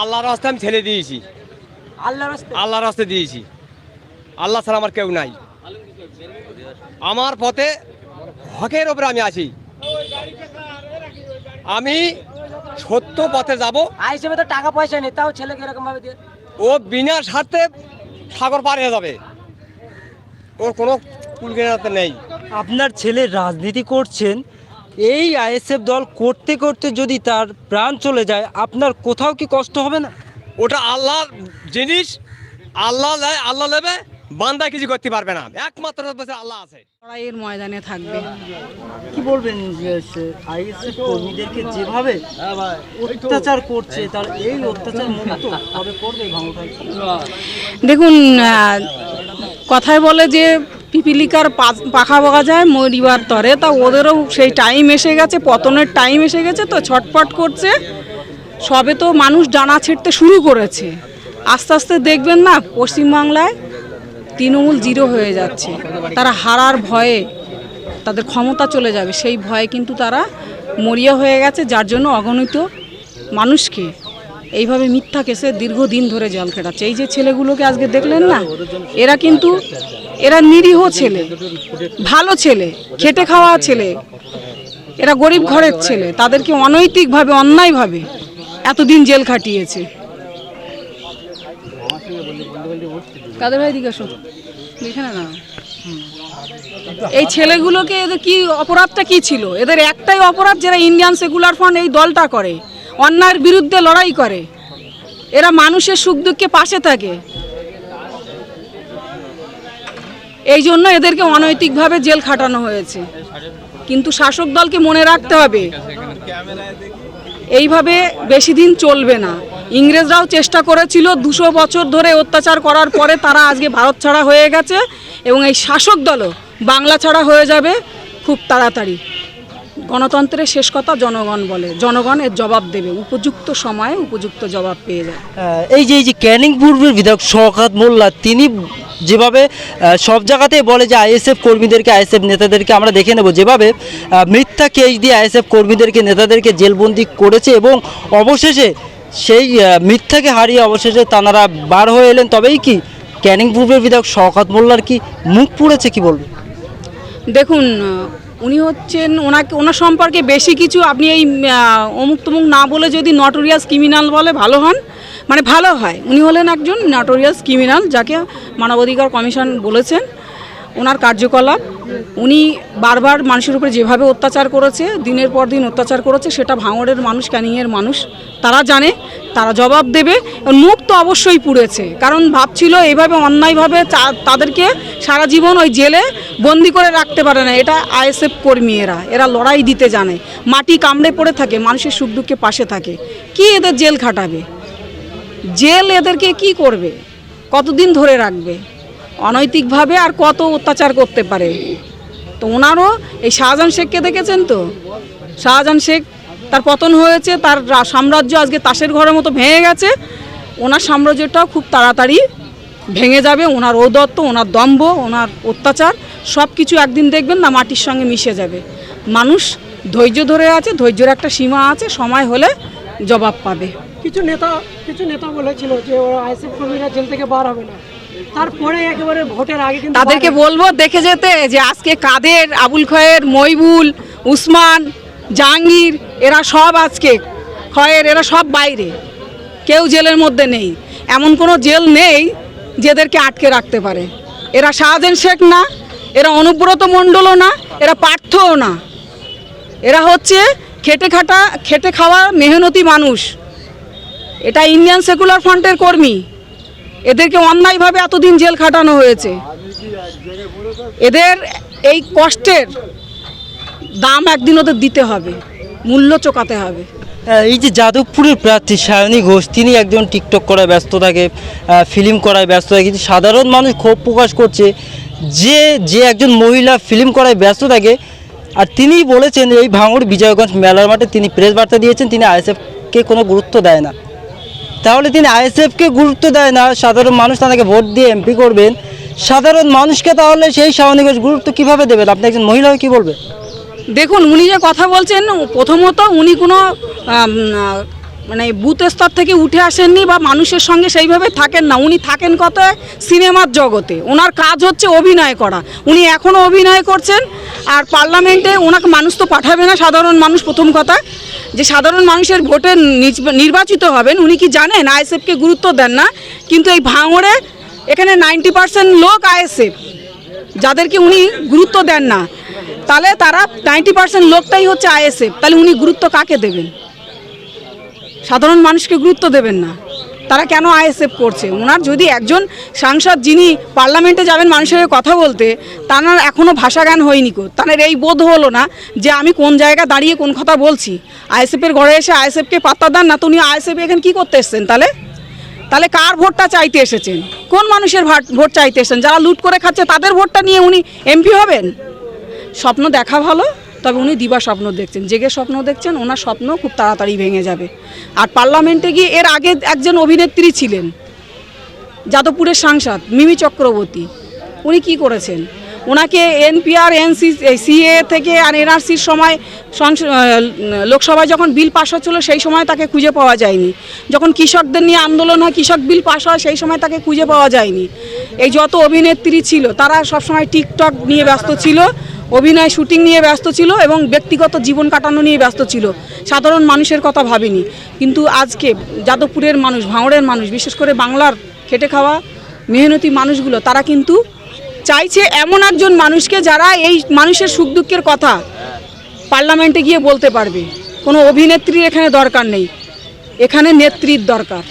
আল্লাহর রাস্তায় আমি ছেড়ে দিয়েছি। আল্লাহর রাস্তায়? আল্লাহর রাস্তায় দিয়েছি। আল্লাহ ছাড়া আমার কেউ নাই। আমার পথে হকের ওপরে আমি আছি। আমি সত্য পথে যাব। আই হিসেবে তো টাকা পয়সা নেই তাও ছেলেকে এরকম ভাবে দিয়ে ও বিনা স্বার্থে সাগর পার হয়ে যাবে। ওর কোনো কুলকিনাতে নেই। আপনার ছেলে রাজনীতি করছেন এই আইএসএফ দল করতে করতে যদি তার প্রাণ চলে যায় আপনার কোথাও কি কষ্ট হবে না? ওটা আল্লাহর জিনিস আল্লাহ নেয় আল্লাহ নেবে বান্দা কিছু করতে পারবে না। একমাত্র আল্লাহ আছে। লড়াইয়ের ময়দানে থাকবে। কি বলবেন যে আইএসএফ কর্মীদেরকে যেভাবে অত্যাচার করছে তার এই অত্যাচার মুক্ত কবে করবে দেখুন কথায় বলে যে পিপিলিকার পাখা বগা যায়, মরিবার তরে। তা ওদেরও সেই টাইম এসে গেছে, পতনের টাইম এসে গেছে, তো ছটপট করছে। সবে তো মানুষ ডানা ছিঁড়তে শুরু করেছে। আস্তে আস্তে দেখবেন না, পশ্চিমবাংলায় তৃণমূল জিরো হয়ে যাচ্ছে। তারা হারার ভয়ে তাদের ক্ষমতা চলে যাবে। সেই ভয়ে কিন্তু তারা মরিয়া হয়ে গেছে, যার জন্য অগণিত মানুষকে এইভাবে মিথ্যা কেসে দীর্ঘদিন ধরে জল খেটাচ্ছে। এই যে ছেলেগুলোকে আজকে দেখলেন না, এরা কিন্তু এরা নিরীহ ছেলে ভালো ছেলে খেটে খাওয়া ছেলে এরা গরিব ঘরের ছেলে তাদেরকে অনৈতিকভাবে অন্যায়ভাবে এতদিন জেল খাটিয়েছে। কাদের ভাই দিকে আসো এখানে না এই ছেলেগুলোকে এদের কি অপরাধটা কি ছিল? এদের একটাই অপরাধ যারা ইন্ডিয়ান সেকুলার ফ্রন্ট এই দলটা করে অন্যায়ের বিরুদ্ধে লড়াই করে। এরা মানুষের সুখ দুঃখে পাশে থাকে। এই জন্য এদেরকে অনৈতিকভাবে জেল খাটানো হয়েছে। কিন্তু শাসক দলকে মনে রাখতে হবে, এইভাবে বেশি দিন চলবে না। ইংরেজরাও চেষ্টা করেছিল দুশো বছর ধরে অত্যাচার করার পরে তারা আজকে ভারত ছাড়া হয়ে গেছে এবং এই শাসক দলও বাংলা ছাড়া হয়ে যাবে খুব তাড়াতাড়ি। গণতন্ত্রের শেষ কথা জনগণ বলে। জনগণ এর জবাব দেবে। উপযুক্ত সময়ে উপযুক্ত জবাব পেয়ে আহ, এই যে এই যে ক্যানিং পূর্বের বিধায়ক শওকাত মোল্লা তিনি যেভাবে সব জায়গাতেই বলে যে আইএসএফ কর্মীদেরকে আইএসএফ নেতাদেরকে আমরা দেখে নেব। যেভাবে মিথ্যা কেস দিয়ে আইএসএফ কর্মীদেরকে নেতাদেরকে জেলবন্দি করেছে এবং অবশেষে সেই মিথ্যাকে হারিয়ে অবশেষে তানারা বার হয়ে এলেন। তবেই কি ক্যানিং পূর্বের বিধায়ক শওকাত মোল্লার কি মুখ পুড়েছে কি বলবে দেখুন উনি হচ্ছেন ওনাকে, ওনার সম্পর্কে বেশি কিছু আপনি এই অমুক তমুক না বলে যদি নটোরিয়াস ক্রিমিনাল বলে ভালো হন মানে ভালো হয়। উনি হলেন একজন নটোরিয়াস ক্রিমিনাল যাকে মানবাধিকার কমিশন বলেছেন। ওনার কার্যকলাপ, উনি বারবার মানুষের উপরে যেভাবে অত্যাচার করেছে, দিনের পর দিন অত্যাচার করেছে, সেটা ভাঙড়ের মানুষ, ক্যানিংয়ের মানুষ, তারা জানে, তারা জবাব দেবে মুখ তো অবশ্যই পুড়েছে। কারণ ভাবছিল এইভাবে, অন্যায়ভাবে তাদেরকে সারা জীবন ওই জেলে বন্দি করে রাখতে পারে না। এটা আইএসএফ কর্মী এরা এরা লড়াই দিতে জানে। মাটি কামড়ে পড়ে থাকে, মানুষের সুখ দুঃখে পাশে থাকে। কি এদের জেল খাটাবে? জেল এদেরকে কি করবে? কতদিন ধরে রাখবে? অনৈতিকভাবে আর কত অত্যাচার করতে পারে? তো ওনারও এই শাহজাহান শেখকে দেখেছেন তো? শাহজাহান শেখ তার পতন হয়েছে, তার সাম্রাজ্য আজকে তাসের ঘরের মতো ভেঙে গেছে। ওনার সাম্রাজ্যটাও খুব তাড়াতাড়ি ভেঙে যাবে। ওনার ঔদত্ত, ওনার দম্ভ, ওনার অত্যাচার সব কিছু একদিন দেখবেন না মাটির সঙ্গে মিশে যাবে। মানুষ ধৈর্য ধরে আছে, ধৈর্যের একটা সীমা আছে, সময় হলে জবাব পাবে। কিছু নেতা কিছু নেতা বলেছিল যে ওরা আইএসএফ কর্মীরা জেল থেকে বার হবে না। তারপরে একেবারে ভোটের আগে কিন্তু তাদেরকে বলব দেখে যেতে যে আজকে কাদের আবুল খয়ের মইবুল উসমান জাহাঙ্গীর এরা সব আজকে খয়ের এরা সব বাইরে। কেউ জেলের মধ্যে নেই। এমন কোনো জেল নেই যেদেরকে আটকে রাখতে পারে। এরা শাহজাহান শেখ না এরা অনুব্রত মণ্ডলও না এরা পার্থও না। এরা হচ্ছে খেটে খাটা খেটে খাওয়া মেহনতি মানুষ। এটা ইন্ডিয়ান সেকুলার ফ্রন্টের কর্মী। এদেরকে অন্যায়ভাবে এতদিন জেল খাটানো হয়েছে। এদের এই কষ্টের দাম একদিন ওদের দিতে হবে, মূল্য চোকাতে হবে। এই যে যাদবপুরের প্রার্থী সায়নী ঘোষ, তিনি একজন টিকটক করায় ব্যস্ত থাকে ফিল্ম করায় ব্যস্ত থাকে, কিন্তু সাধারণ মানুষ ক্ষোভ প্রকাশ করছে যে যে একজন মহিলা ফিল্ম করায় ব্যস্ত থাকে। আর তিনিই বলেছেন, এই ভাঙড় বিজয়গঞ্জ মেলার মাঠে তিনি প্রেস বার্তা দিয়েছেন, তিনি আইএসএফকে কোনো গুরুত্ব দেয় না। তাহলে তিনি আইএসএফকে গুরুত্ব দেয় না, সাধারণ মানুষ তাদেরকে ভোট দিয়ে এমপি করবেন। সাধারণ মানুষকে তাহলে সেই সায়নী গুরুত্ব কীভাবে দেবেন? আপনি একজন মহিলা কী বলবেন? দেখুন, উনি যে কথা বলছেন, প্রথমত উনি কোনো মানে বুথ স্তর থেকে উঠে আসেননি বা মানুষের সঙ্গে সেইভাবে থাকেন না। উনি থাকেন কত? সিনেমার জগতে। ওনার কাজ হচ্ছে অভিনয় করা। উনি এখনও অভিনয় করছেন। আর পার্লামেন্টে ওনাকে মানুষ তো পাঠাবে না, সাধারণ মানুষ প্রথম কথা। যে সাধারণ মানুষের ভোটে নির্বাচিত হবেন, উনি কি জানেন? আইএসএফকে গুরুত্ব দেন না। কিন্তু এই ভাঙড়ে এখানে নাইনটি পার্সেন্ট লোক আইএসএফ, যাদেরকে উনি গুরুত্ব দেন না। তাহলে তারা নাইনটি পার্সেন্ট লোকটাই হচ্ছে আইএসএফ। তাহলে উনি গুরুত্ব কাকে দেবেন? সাধারণ মানুষকে গুরুত্ব দেবেন না। তারা কেন আইএসএফ করছে? ওনার যদি একজন সাংসদ যিনি পার্লামেন্টে যাবেন মানুষের কথা বলতে তার এখনও ভাষা জ্ঞান হয়নি কো তাদের এই বোধ হলো না যে আমি কোন জায়গায় দাঁড়িয়ে কোন কথা বলছি? আইএসএফের ঘরে এসে আইএসএফকে পাত্তা দেন না, তো উনি আইএসএফ এখানে কী করতে এসছেন তাহলে? তাহলে কার ভোটটা চাইতে এসেছেন? কোন মানুষের ভোট চাইতে এসেছেন? যারা লুট করে খাচ্ছে তাদের ভোটটা নিয়ে উনি এমপি হবেন? স্বপ্ন দেখা ভালো? তবে উনি দিবা স্বপ্ন দেখছেন। জেগে স্বপ্ন দেখছেন, ওনার স্বপ্ন খুব তাড়াতাড়ি ভেঙে যাবে। আর পার্লামেন্টে গিয়ে এর আগে একজন অভিনেত্রী ছিলেন, যাদবপুরের সাংসদ মিমি চক্রবর্তী। উনি কি করেছেন? ওনাকে এনপিআর এনসি সিএ থেকে আর এনআরসির সময় সংস- লোকসভায় যখন বিল পাশ হচ্ছিল, সেই সময় তাকে খুঁজে পাওয়া যায়নি। যখন কৃষকদের নিয়ে আন্দোলন হয়, কৃষক বিল পাশ হয়, সেই সময় তাকে খুঁজে পাওয়া যায়নি। এই যত অভিনেত্রী ছিল, তারা সবসময় টিকটক নিয়ে ব্যস্ত ছিল। অভিনয় শুটিং নিয়ে ব্যস্ত ছিল এবং ব্যক্তিগত জীবন কাটানো নিয়ে ব্যস্ত ছিল। সাধারণ মানুষের কথা ভাবেনি। কিন্তু আজকে যাদবপুরের মানুষ, ভাঙড়ের মানুষ, বিশেষ করে বাংলার খেটে খাওয়া মেহনতি মানুষগুলো, তারা কিন্তু চাইছে এমন একজন মানুষকে যারা এই মানুষের সুখ দুঃখের কথা পার্লামেন্টে গিয়ে বলতে পারবে। কোনো অভিনেত্রীর এখানে দরকার নেই। এখানে নেত্রীর দরকার।